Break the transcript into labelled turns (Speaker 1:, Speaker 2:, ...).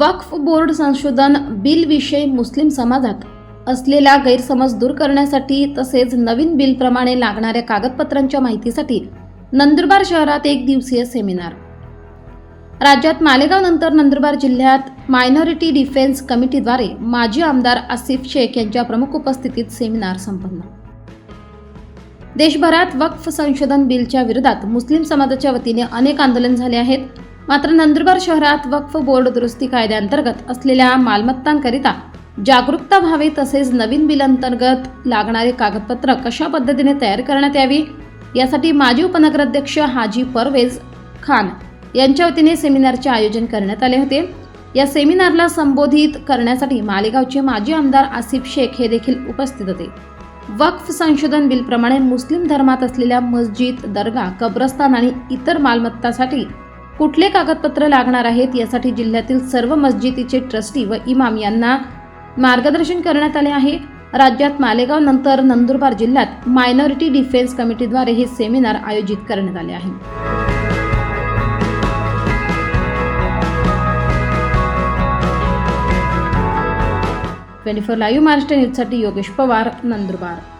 Speaker 1: वक्फ board संशोधन बिलविषयी मुस्लिम समाजात असलेला गैरसमज दूर करण्यासाठी तसेच नवीन बिलप्रमाणे लागणाऱ्या कागदपत्रांच्या माहितीसाठी नंदुरबार शहरात एक दिवसीय सेमिनार. राज्यात मालेगाव नंतर नंदुरबार जिल्ह्यात मायनॉरिटी डिफेन्स कमिटीद्वारे माजी आमदार आसिफ शेख यांच्या प्रमुख उपस्थितीत सेमिनार संपन्न. देशभरात वक्फ संशोधन बिलच्या विरोधात मुस्लिम समाजाच्या वतीने अनेक आंदोलन झाले आहेत. मात्र नंदुरबार शहरात वक्फ बोर्ड दुरुस्ती कायद्याअंतर्गत असलेल्या मालमत्तांकरिता जागरूकता व्हावी तसेच नवीन बिल अंतर्गत लागणारी कागदपत्र कशा पद्धतीने तयार करण्यात यावी यासाठी माजी उपनगराध्यक्ष हाजी परवेज खान यांच्या वतीने सेमिनारचे आयोजन करण्यात आले होते. या सेमिनारला संबोधित करण्यासाठी मालेगावचे माजी आमदार आसिफ शेख हे देखील उपस्थित होते. वक्फ संशोधन बिलप्रमाणे मुस्लिम धर्मात असलेल्या मस्जिद दर्गा कब्रस्तान आणि इतर मालमत्तासाठी कुठले कागदपत्र लागणार आहेत यासाठी जिल्ह्यातील सर्व मस्जिदीचे ट्रस्टी व इमाम यांना मार्गदर्शन करण्यात आले आहे. राज्यात मालेगाव नंतर नंदुरबार जिल्ह्यात मायनॉरिटी डिफेन्स कमिटीद्वारे हे सेमिनार आयोजित करण्यात आले आहे. ट्वेंटी फोर लाईव्ह महाराष्ट्र न्यूजसाठी योगेश पवार नंदुरबार.